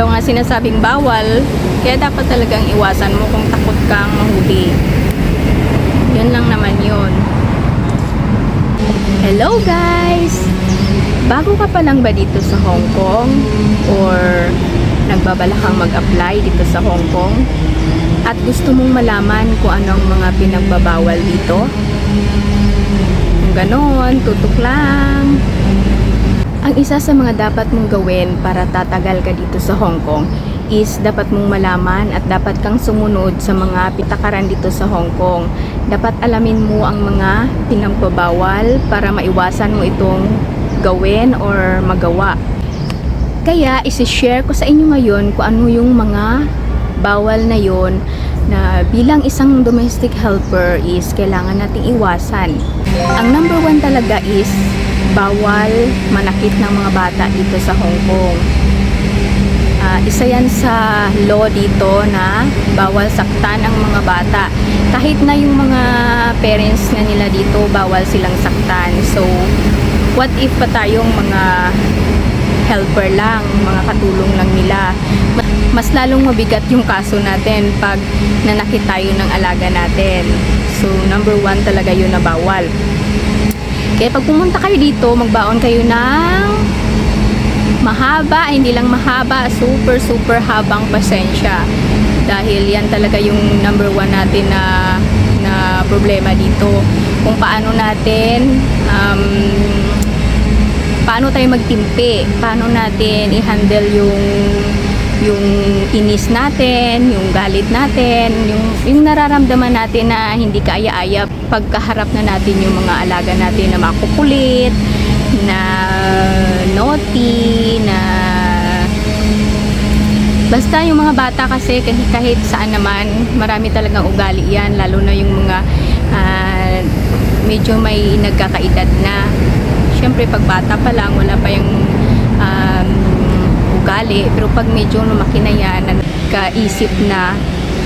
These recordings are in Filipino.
raw nga sinasabing bawal, kaya dapat talagang iwasan mo kung takot kang mahuli. Yun lang naman yun. Hello guys! Bago ka pa lang ba dito sa Hong Kong? Or nagbabala kang mag-apply dito sa Hong Kong? At gusto mong malaman kung anong mga pinagbabawal dito? Kung ganon, tutok lang. Ang isa sa mga dapat mong gawin para tatagal ka dito sa Hong Kong is dapat mong malaman at dapat kang sumunod sa mga pitakaran dito sa Hong Kong. Dapat alamin mo ang mga pinagbabawal para maiwasan mo itong gawin or magawa. Kaya isi-share ko sa inyo ngayon kung ano yung mga bawal na yon na bilang isang domestic helper is kailangan nating iwasan. Ang number one talaga is bawal manakit ng mga bata dito sa Hong Kong. Ah, isa yan sa law dito na bawal saktan ang mga bata. Kahit na yung mga parents na nila dito, bawal silang saktan. So, what if pa tayong mga helper lang, mga katulong lang nila. Mas lalong mabigat yung kaso natin pag nanakit tayo ng alaga natin. So, number one talaga yun na bawal. Kaya pag pumunta kayo dito, magbaon kayo ng mahaba, hindi lang mahaba, super super habang pasensya. Dahil yan talaga yung number one natin na na problema dito. Kung paano natin um, paano tayo magtimpi, paano natin i-handle yung yung inis natin, yung galit natin, yung, yung nararamdaman natin na hindi kaaya-aya pagkaharap na natin yung mga alaga natin na makukulit, na naughty, na basta yung mga bata kasi kahit, kahit saan naman, marami talagang ugali yan, lalo na yung mga ah, medyo may nagkakaedad na. Siyempre pag bata pa lang, wala pa yung ugali. Pero pag medyo lumaki na yan, kaisip na,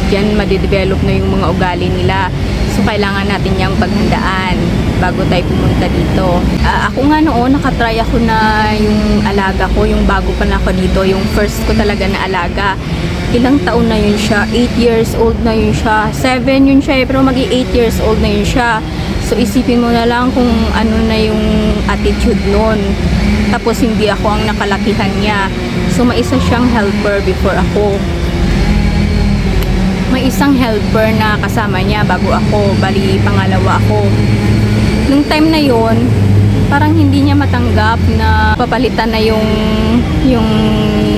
yan madedevelop na yung mga ugali nila. So, kailangan natin yung paghandaan bago tayo pumunta dito. Ah, ako nga noon, nakatry ako na yung alaga ko, yung bago pa na ako dito, yung first ko talaga na alaga. Ilang taon na yun siya? 8 years old na yun siya. 7 yun siya, eh, pero magi 8 years old na yun siya. So, isipin mo na lang kung ano na yung attitude nun. Tapos, hindi ako ang nakalakihan niya. So, may isa siyang helper before ako may isang helper na kasama niya bago ako, bali pangalawa ako. Nung time na yon parang hindi niya matanggap na papalitan na yung yung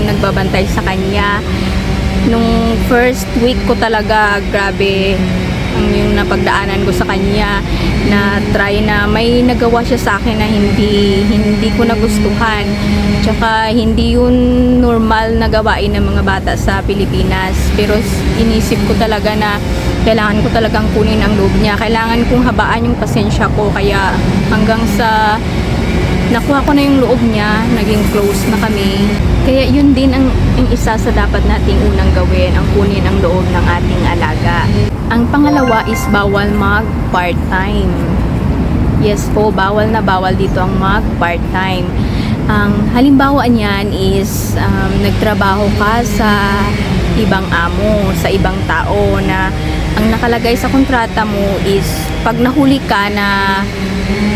nagbabantay sa kanya. Nung first week ko talaga, grabe ang yung napagdaanan ko sa kanya na try na may nagawa siya sa akin na hindi hindi ko nagustuhan. Tsaka hindi yun normal na gawain ng mga bata sa Pilipinas. Pero inisip ko talaga na kailangan ko talagang kunin ang loob niya. Kailangan kong habaan yung pasensya ko. Kaya hanggang sa nakuha ko na yung loob niya, naging close na kami. Kaya yun din ang, ang isa sa dapat nating unang gawin, ang kunin ang loob ng ating alaga. Ang pangalawa is bawal mag part-time. Yes po, bawal na bawal dito ang mag part-time. Ang halimbawa niyan is um, nagtrabaho ka sa ibang amo, sa ibang tao na ang nakalagay sa kontrata mo is pag nahuli ka na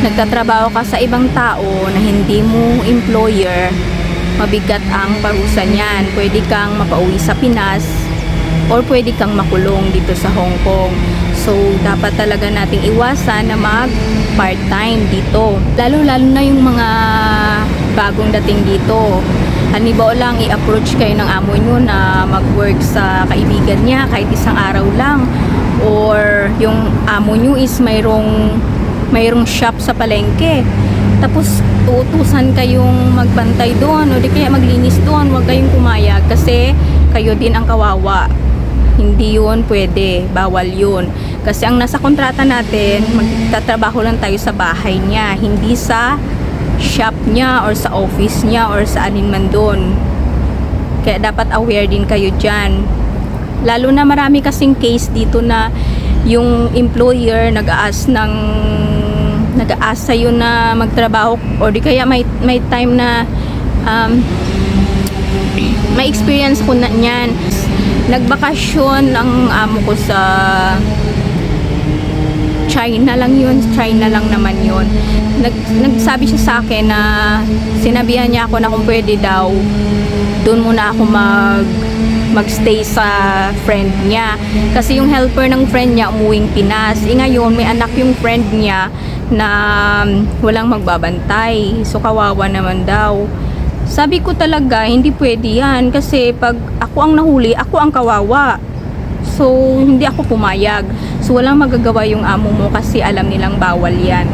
nagtatrabaho ka sa ibang tao na hindi mo employer, mabigat ang parusa niyan. Pwede kang mapauwi sa Pinas or pwede kang makulong dito sa Hong Kong. So, dapat talaga nating iwasan na mag part-time dito. Lalo-lalo na yung mga bagong dating dito. Halimbawa lang, i-approach kayo ng amo nyo na mag-work sa kaibigan niya kahit isang araw lang. Or yung amo nyo is mayroong mayroong shop sa palengke. Tapos tuutusan kayong magbantay doon o di kaya maglinis doon, huwag kayong pumayag kasi kayo din ang kawawa. Hindi yun pwede, bawal yun. Kasi ang nasa kontrata natin, magtatrabaho lang tayo sa bahay niya, hindi sa shop niya or sa office niya or sa anin man doon. Kaya dapat aware din kayo dyan. Lalo na marami kasing case dito na yung employer nag-aas ng nag-aas sa'yo na magtrabaho or di kaya may, may time na um, may na-experience ko na niyan. Nagbakasyon ang amo ko sa China lang yun, China lang naman yun. Nag, nagsabi siya sa akin na sinabihan niya ako na kung pwede daw, doon muna ako mag magstay sa friend niya. Kasi yung helper ng friend niya umuwing Pinas. E ngayon, may anak yung friend niya na um, walang magbabantay. So, kawawa naman daw. Sabi ko talaga, hindi pwede yan. Kasi pag ako ang nahuli, ako ang kawawa. So, hindi ako pumayag. So, walang magagawa yung amo mo kasi alam nilang bawal yan.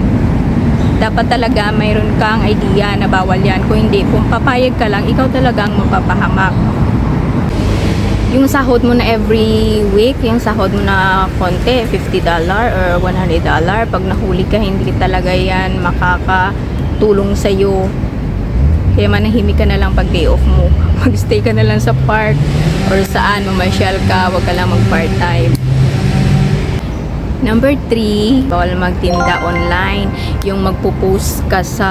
Dapat talaga mayroon kang idea na bawal yan. Kung hindi, kung papayag ka lang, ikaw talaga ang mapapahamak. Yung sahod mo na every week, yung sahod mo na konti, $50 or $100, pag nahuli ka, hindi talaga yan makakatulong sa'yo. Kaya manahimik ka na lang pag day off mo. Magstay ka na lang sa park or saan, mamasyal ka, wag ka lang mag part-time. Number 3, bawal magtinda online. Yung magpo-post ka sa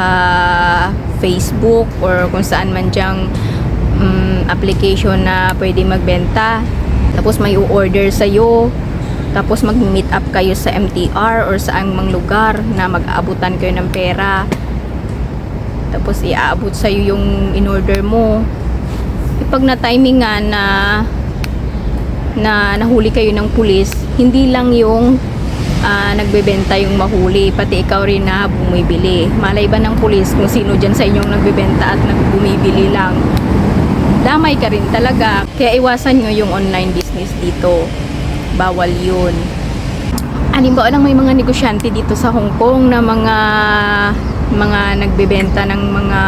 Facebook or kung saan man diyang mm, application na pwede magbenta. Tapos may u-order sa'yo. Tapos mag-meet up kayo sa MTR or sa mang lugar na mag-aabutan kayo ng pera. Tapos iaabot sa'yo yung in-order mo. E pag na-timing nga na na nahuli kayo ng pulis, hindi lang yung ah, nagbebenta yung mahuli, pati ikaw rin na bumibili. Malay ba ng pulis kung sino dyan sa inyong nagbebenta at nagbumibili lang? Damay ka rin talaga. Kaya iwasan nyo yung online business dito. Bawal yun. Halimbawa lang may mga negosyante dito sa Hong Kong na mga mga nagbebenta ng mga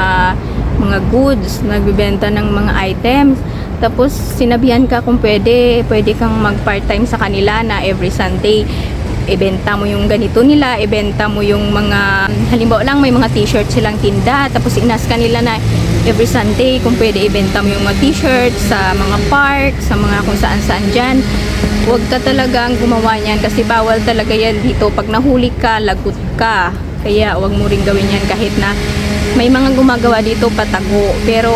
mga goods, nagbebenta ng mga items. Tapos sinabihan ka kung pwede, pwede kang mag part-time sa kanila na every Sunday ibenta mo yung ganito nila, ibenta mo yung mga, halimbawa lang may mga t-shirt silang tinda, tapos inas ka nila na every Sunday kung pwede ibenta mo yung mga t-shirt sa mga park, sa mga kung saan saan dyan. Huwag ka talagang gumawa niyan kasi bawal talaga yan dito. Pag nahuli ka, lagot ka. Kaya huwag mo rin gawin yan kahit na may mga gumagawa dito patago. Pero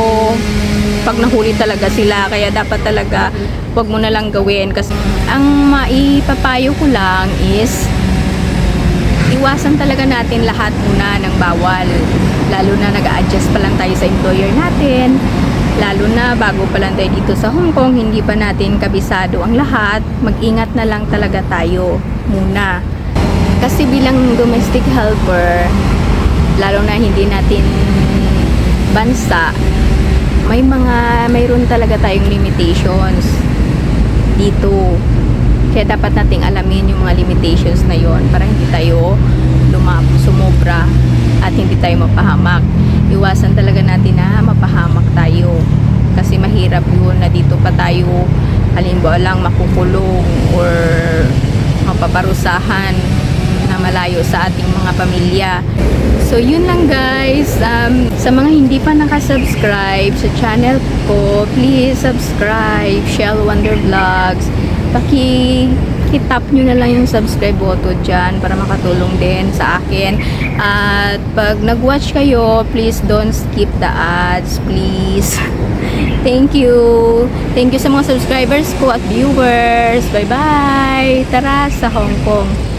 pag nahuli talaga sila, kaya dapat talaga wag mo na lang gawin. Kasi ang maipapayo ko lang is iwasan talaga natin lahat muna ng bawal. Lalo na nag adjust pa lang tayo sa employer natin. Lalo na bago pa lang tayo dito sa Hong Kong, hindi pa natin kabisado ang lahat. Mag-ingat na lang talaga tayo muna. Kasi bilang domestic helper, lalo na hindi natin bansa, may mga, mayroon talaga tayong limitations dito. Kaya dapat nating alamin yung mga limitations na yon para hindi tayo lumap, sumobra at hindi tayo mapahamak. Iwasan talaga natin na mapahamak tayo. Kasi mahirap yun na dito pa tayo halimbawa lang makukulong or mapaparusahan na malayo sa ating mga pamilya. So, yun lang guys. Um, sa mga hindi pa nakasubscribe sa channel ko, please subscribe, Shell Wonder Vlogs. Paki hit-tap nyo na lang yung subscribe button dyan para makatulong din sa akin. At pag nag-watch kayo, please don't skip the ads, please. Thank you. Thank you sa mga subscribers ko at viewers. Bye-bye. Tara sa Hong Kong.